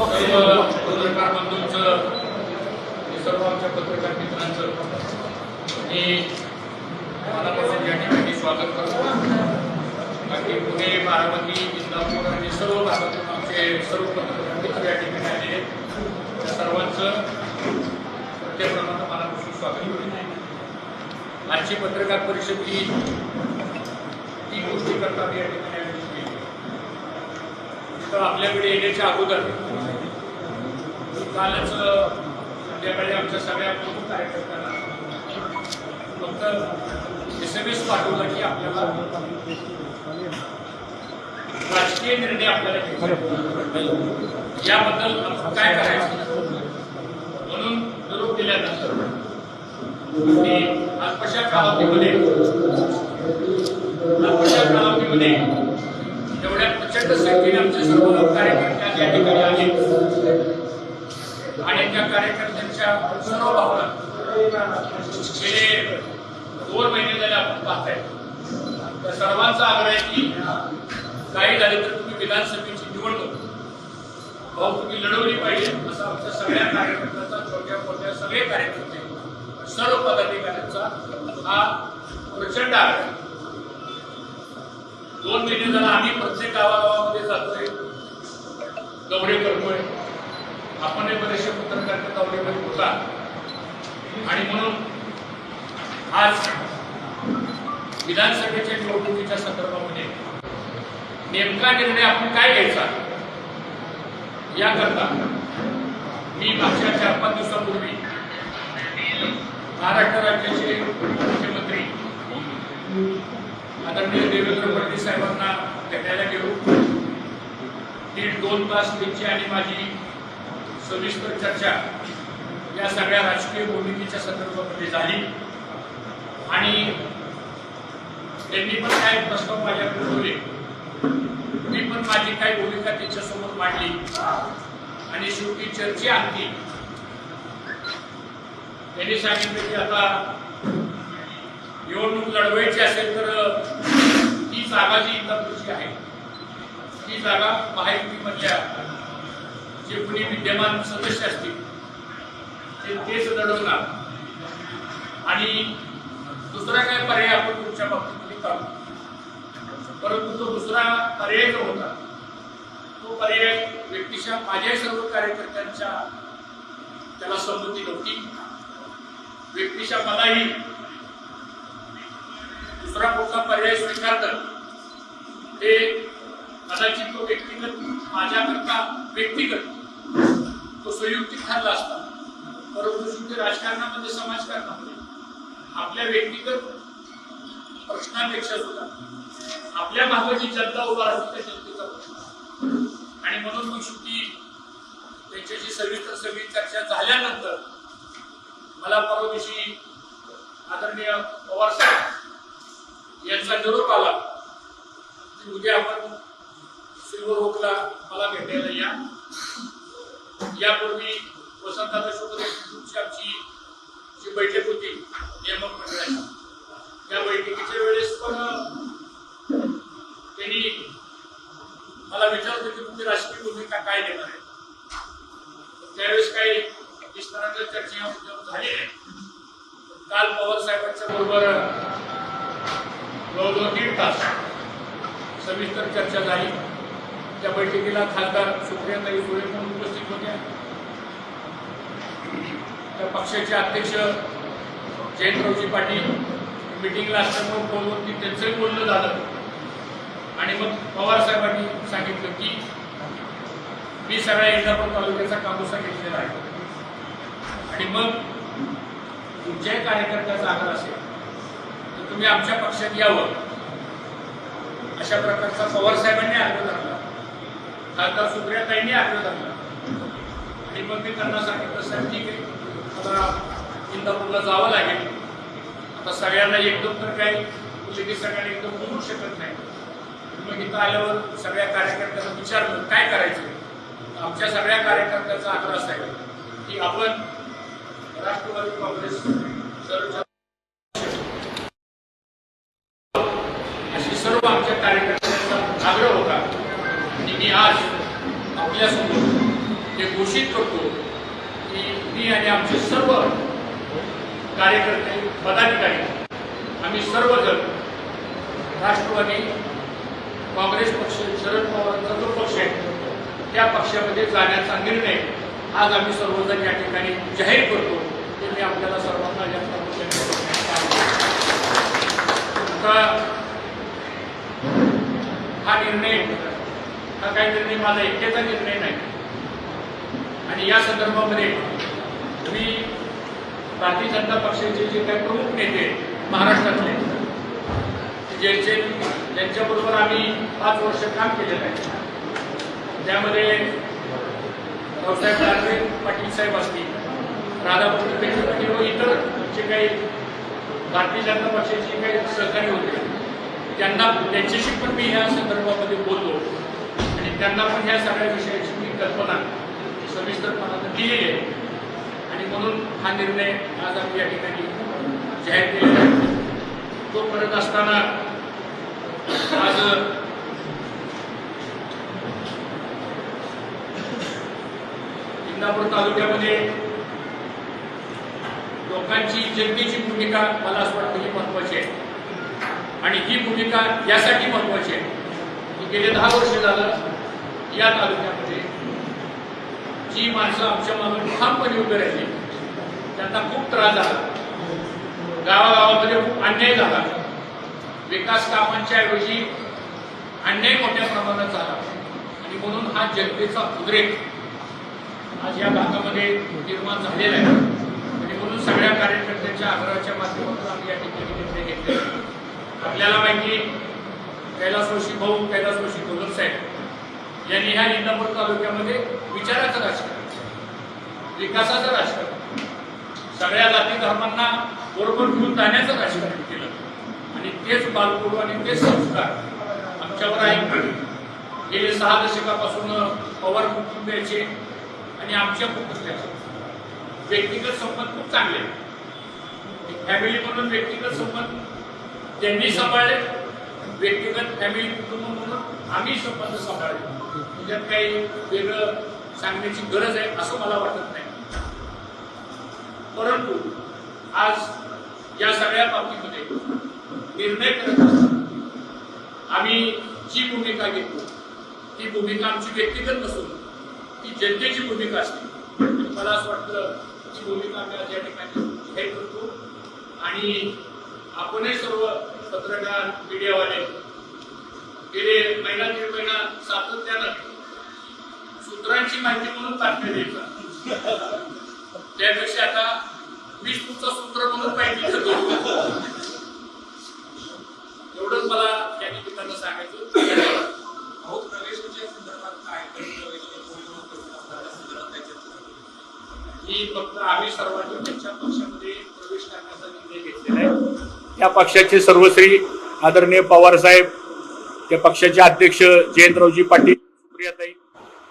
पत्रकार बंधूंचं सर्व आमच्या पत्रकार मित्रांचं मी मनापासून या ठिकाणी स्वागत करतो बाकी पुणे बारामती इंदापूर आणि सर्व भागातून आमचे सर्व पत्रकार मित्र या ठिकाणी आले आहेत. त्या सर्वांचं प्रत्येकप्रमाणे मनापासून स्वागत करतो आजची पत्रकार परिषद ही ती गोष्टी करतात या ठिकाणी तर आपल्याकडे येण्याच्या अगोदर कालच संध्याकाळी आमच्या सगळ्या प्रमुख कार्यकर्त्यांना फक्त एस एम एस पाठवला की आपल्याला राजकीय निर्णय आपल्याला घ्यायचे याबद्दल काय करायचं? म्हणून निरोप दिल्यानंतर आणि अल्पशा कालावधीमध्ये अल्पशा कालावधीमध्ये एवढ्या प्रचंड संख्येने आमचे सर्व कार्यकर्ते या ठिकाणी आले. आणि त्या कार्यकर्त्यांच्या सर्व भावना गेले दोन महिने झाले आपण पाहताय. तर सर्वांचा आग्रह आहे की काही झाले तर तुम्ही विधानसभेची निवडणूक भाऊ तुम्ही लढवली पाहिजे असं आमच्या सगळ्या कार्यकर्त्यांचा छोट्या मोठ्या सगळे कार्यकर्ते सर्व पदाधिकाऱ्यांचा हा प्रचंड आग्रह आहे. दोन महिने झाला आम्ही प्रत्येक गावागावामध्ये जातोय. दौरे करतोय आपण बरेचसे पत्रकार त्या होता आणि म्हणून आज विधानसभेच्या निवडणुकीच्या संदर्भामध्ये नेमका निर्णय आपण काय घ्यायचा? याकरता मी मागच्या चार पाच दिवसापूर्वी महाराष्ट्र राज्याचे मुख्यमंत्री आदरणीय देवेंद्र फडणवीस साहेबांना भेटायला गेलो. दीड दोन तास त्यांची आणि माझी सविस्तर चर्चा या सगळ्या राजकीय भूमिकेच्या संदर्भामध्ये झाली. आणि त्यांनी पण काही प्रस्ताव माझ्या ठेवले. मी पण माझी काही भूमिका त्यांच्यासमोर मांडली. आणि शेवटी चर्चा आणली त्यांनी सांगितलं की आता निवडणूक लढवायची असेल तर ती जागा जी इंदापूरची आहे ती जागा महायुतीमधल्या म्हणजे जे कुणी विद्यमान सदस्य असतील ते तेच लढवणार आणि दुसरा काय पर्याय आपण तुमच्या बाबतीत काढू परंतु तो दुसरा पर्याय जो होता तो पर्याय व्यक्तीच्या माझ्या सर्व कार्यकर्त्यांच्या त्याला संमती नव्हती. व्यक्तीच्या मलाही दुसरा कुठला पर्याय स्वीकारणं हे कदाचित तो व्यक्तिगत माझ्याकरता व्यक्तिगत तो संयुक्तिक ठरला असता. परंतु शुद्ध राजकारणामध्ये समाजकारणामध्ये आपल्या व्यक्तिगत प्रश्नापेक्षा सुद्धा. आपल्या भागाची जनता उभा असते त्या जनतेचा प्रश्न. आणि म्हणून मग शुद्धी त्यांच्याशी सविस्तर सगळी चर्चा झाल्यानंतर मला परवा दिवशी आदरणीय पवार साहेब यांचा निरोप आला की उद्या आपण सिल्वर ओकला मला भेटायला या. यापूर्वी वसंतदादा शुक्र यांची आमची जी बैठक होती नियामक मंडळाची. त्या बैठकीच्या वेळेस पण त्यांनी मला विचारलं की तुम्ही राजकीय भूमिका काय देणार आहे? त्यावेळेस काही विस्तारांच्या चर्चा झाली नाही. काल पवार साहेबांच्या बरोबर जवळजवळ दीड तास सविस्तर चर्चा झाली. त्या बैठकीला खासदार सुप्रियाताई सुळे म्हणून उपस्थित होत्या त्या पक्षाचे अध्यक्ष जयंतरावजी पाटील मिटिंगला असल्यामुळे ती त्यांचंही बोलणं झालं. आणि मग पवार साहेबांनी सांगितलं की मी सगळ्या इंदापूर तालुक्याचा कापूसा घेतलेला आहे. आणि मग तुमच्याही कार्यकर्त्याचा आग्रह असेल तर तुम्ही आमच्या पक्षात यावं. अशा प्रकारचा पवार साहेबांनी आग्रह खासदार सुप्रियाताईंनी आग्रह धरला आणि मग मी त्यांना सांगितलं साहेब ठीक आहे. मला इंदापूरला जावं लागेल. आता सगळ्यांना एकदम तर काही लगेच सगळ्यांना एकदम बोलू शकत नाही. मग इथं आल्यावर सगळ्या कार्यकर्त्यांना विचारलं काय करायचं? आमच्या सगळ्या कार्यकर्त्यांचा आग्रह असा आहे की आपण राष्ट्रवादी काँग्रेस सर्व अशी सर्व आमच्या कार्यकर्त्यांचा आग्रह होता. आणि मी आज आपल्यासमोर हे घोषित करतो की मी आणि आमचे सर्व कार्यकर्ते पदाधिकारी आम्ही सर्वजण राष्ट्रवादी काँग्रेस पक्ष शरद पवारांचा जो पक्ष आहे त्या पक्षामध्ये जाण्याचा निर्णय आज आम्ही सर्वजण या ठिकाणी जाहीर करतो ते मी आपल्याला सर्वांना जास्त हा निर्णय हा काही निर्णय माझा एकट्याचा निर्णय नाही. आणि या संदर्भामध्ये मी भारतीय जनता पक्षाचे जे काही प्रमुख नेते महाराष्ट्रातले ज्यांचे ज्यांच्याबरोबर आम्ही पाच वर्ष काम केलेलं आहे त्यामध्ये रावसाहेब पाटील साहेब असतील राधाकृष्ण पेशवे पाटील व इतर जे काही भारतीय जनता पक्षाचे काही सहकारी होते त्यांना त्यांच्याशी पण मी ह्या संदर्भामध्ये बोललो. त्यांना पण ह्या सगळ्या विषयाची मी कल्पना सविस्तरपणानं दिलेली आहे. आणि म्हणून हा निर्णय आज आम्ही या ठिकाणी जाहीर केलेला आहे. तो करत असताना आज इंदापूर तालुक्यामध्ये लोकांची जनतेची भूमिका मला असं वाटतं ही महत्वाची आहे. आणि ही भूमिका यासाठी महत्वाची आहे. की गेले दहा वर्ष झालं या तालुक्यामध्ये जी माणसं आमच्या मागे ठामपणे उभे राहिली त्यांना खूप त्रास झाला. गावागावामध्ये खूप अन्याय झाला. विकास कामांच्या ऐवजी अन्याय मोठ्या प्रमाणात झाला. आणि म्हणून हा जनतेचा उद्रेक आज या भागामध्ये निर्माण झालेला आहे. आणि म्हणून सगळ्या कार्यकर्त्यांच्या आग्रहाच्या माध्यमातून आम्ही या ठिकाणी निर्णय घेतले आपल्याला माहिती कैलासवाशी भाऊ कैलासवाशी गोलक साहेब यांनी ह्या इंदापूर तालुक्यामध्ये विचाराचं राजकारण विकासाचं राजकारण सगळ्या जाती धर्मांना बरोबर घेऊन जाण्याचं राजकारण केलं. आणि तेच बालकुरू आणि तेच संस्कार आमच्यावर आहे गेले सहा दशकापासून पवार कुटुंबियाचे आणि आमच्या कुटुंबियाचे व्यक्तिगत संबंध खूप चांगले फॅमिली म्हणून व्यक्तिगत संबंध त्यांनी सांभाळले. व्यक्तिगत फॅमिली कुटुंब म्हणून आम्ही संबंध सांभाळले. त्याच्यात काही वेगळं सांगण्याची गरज आहे असं मला वाटत नाही. परंतु आज या सगळ्या बाबतीमध्ये निर्णय करत असताना आम्ही जी भूमिका घेतो ती भूमिका आमची व्यक्तिगत नसून ती जनतेची भूमिका असते. मला असं वाटतं ती भूमिका आम्ही आज या ठिकाणी हे करतो आणि आपणही सर्व पत्रकार मीडियावाले गेले महिना दीड महिना सातत्यानं सूत्रांची माहिती म्हणून बातम्या द्यायचा त्यापेक्षा आता वीस तुमचा सूत्र म्हणून माहिती एवढंच मला त्या निमित्तानं सांगायचं धन्यवाद. भाऊ प्रवेशाच्या ही फक्त आम्ही सर्वांनी त्यांच्या पक्षामध्ये प्रवेश करण्याचा निर्णय घेतलेला आहे. त्या पक्षाचे सर्वश्री आदरणीय पवार साहेब त्या पक्षाचे अध्यक्ष जयंतरावजी पाटील सुप्रियाताई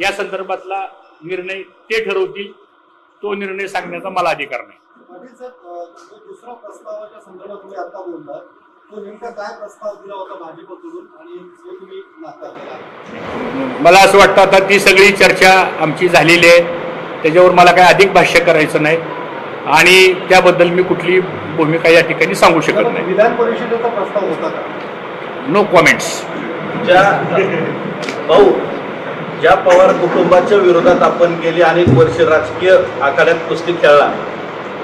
या संदर्भातला निर्णय ते ठरवतील. तो निर्णय सांगण्याचा मला अधिकार नाही. दुसरा प्रस्तावाच्या संदर्भात तुम्ही आता तो मला असं वाटतं आता ती सगळी चर्चा आमची झालेली आहे. त्याच्यावर मला काय अधिक भाष्य करायचं नाही. आणि त्याबद्दल मी कुठली भूमिका या ठिकाणी सांगू शकत नाही. विधान परिषदेचा प्रस्ताव होता का? नो कॉमेंट्स ज्या भाऊ ज्या पवार कुटुंबाच्या विरोधात आपण गेली अनेक वर्ष राजकीय आखाड्यात कुस्ती खेळला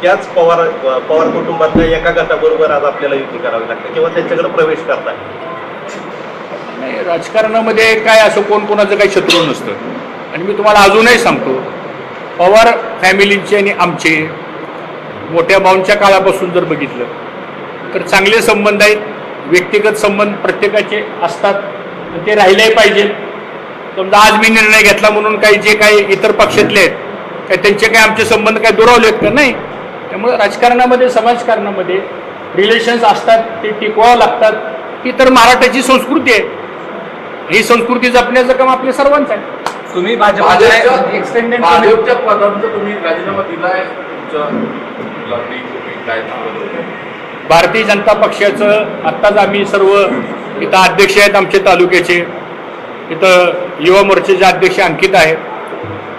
त्याच पवार पवार कुटुंबातल्या एका गटाबरोबर आज आपल्याला युती करावी लागते किंवा त्यांच्याकडे प्रवेश करता नाही राजकारणामध्ये काय असं कोण कोणाचं काही शत्रू नसतं. आणि मी तुम्हाला अजूनही सांगतो पवार फॅमिलीचे आणि आमचे मोठ्या भाऊंच्या काळापासून जर बघितलं तर चांगले संबंध आहेत व्यक्तिगत संबंध प्रत्येकाचे असतात. आणि ते राहिलेही पाहिजे. समजा आज मी निर्णय घेतला म्हणून काही जे काही इतर पक्षातले आहेत काय त्यांचे काही आमचे संबंध काय दुरावलेत का? नाही. त्यामुळे राजकारणामध्ये समाजकारणामध्ये रिलेशन्स असतात ते टिकवावं लागतात. ही तर महाराष्ट्राची संस्कृती आहे. ही संस्कृती जपण्याचं काम आपल्या सर्वांचं आहे. तुम्ही भाजपच्या पदांचा राजीनामा दिलाय? भारतीय जनता पक्षाचं आत्ताच आम्ही सर्व इथं अध्यक्ष आहेत आमचे तालुक्याचे. इथं युवा मोर्चाचे अध्यक्ष अंकित आहेत.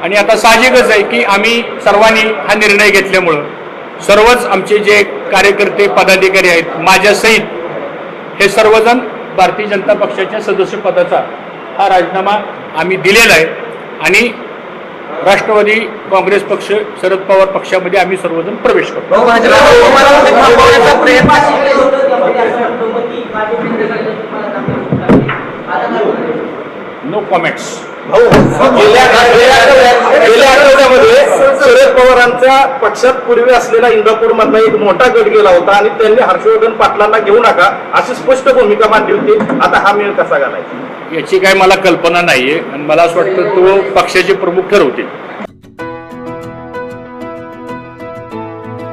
आणि आता साहजिकच आहे की आम्ही सर्वांनी हा निर्णय घेतल्यामुळं सर्वच आमचे जे कार्यकर्ते पदाधिकारी आहेत माझ्यासहित हे सर्वजण भारतीय जनता पक्षाच्या सदस्यपदाचा हा राजीनामा आम्ही दिलेला आहे. आणि राष्ट्रवादी काँग्रेस पक्ष शरद पवार पक्षामध्ये आम्ही सर्वजण प्रवेश करतो. नो कॉमेंट्स गेल्या गेल्या- गेल्या आठवड्यामध्ये शरद पवारांच्या पक्षात पूर्वी असलेला इंदापूर मधला एक मोठा गट गेला होता आणि त्यांनी हर्षवर्धन पाटलांना घेऊ नका अशी स्पष्ट भूमिका मांडली होती. आता हा मेळ कसा घालायचा? याची काय मला कल्पना नाहीये. आणि मला असं वाटतं तो पक्षाचे प्रमुख ठरवतील.